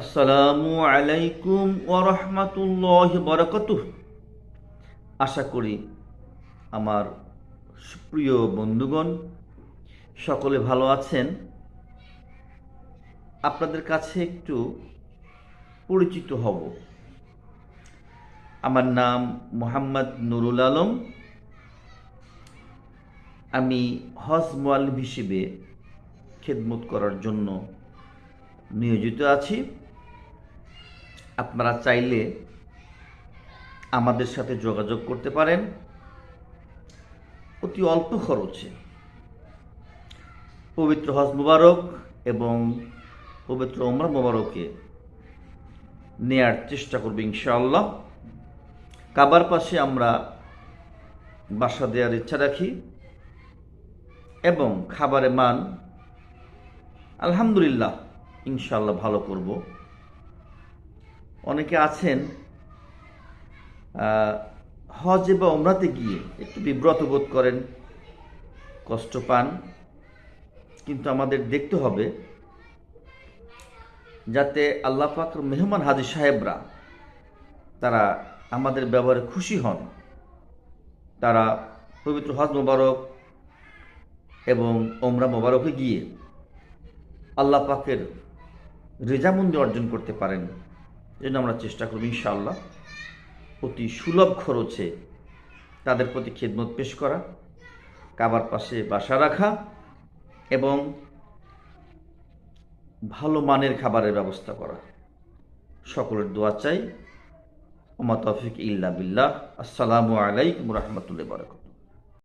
আসসালামু আলাইকুম ওরহমতুল্লাহ বরকতুহ। আশা করি আমার সুপ্রিয় বন্ধুগণ, সকলে ভালো আছেন? আপনাদের কাছে একটু পরিচিত হব। আমার নাম মোহাম্মদ নুরুল আলম। আমি হজ মোয়াল্লিম হিসেবে খেদমত করার জন্য নিয়োজিত আছি। আপনারা চাইলে আমাদের সাথে যোগাযোগ করতে পারেন। অতি অল্প খরচে। পবিত্র হজ মুবারক এবং পবিত্র ওমরা মুবারকে নেয়ার চেষ্টা করব ইনশাআল্লাহ। কাবার পাশে আমরা বাসা দেওয়ার ইচ্ছা রাখি এবং খাবারের মান আলহামদুলিল্লাহ ইনশাল্লাহ ভালো করব। অনেকে আছেন হজে বা ওমরাতে গিয়ে একটু বিব্রত বোধ করেন, কষ্ট পান, কিন্তু আমাদের দেখতে হবে যাতে আল্লাহ পাক মেহমান হাজি সাহেবরা তারা আমাদের ব্যবহারে খুশি হন। তারা পবিত্র হজ মোবারক এবং ওমরা মোবারকে গিয়ে আল্লাহ পাকের রেজামন্দি অর্জন করতে পারেন। জন্য আমরা চেষ্টা করব ইনশাআল্লাহ। অতি সুলভ খরচে তাদের প্রতি খেদমত পেশ করা, কাবার পাশে বাসা রাখা এবং ভালো মানের খাবারের ব্যবস্থা করা। সকলের দোয়া চাই। ওমা তফিক ইল্লা বিল্লাহ। আসসালামু আলাইকুম রহমতুল্লাহ বরকত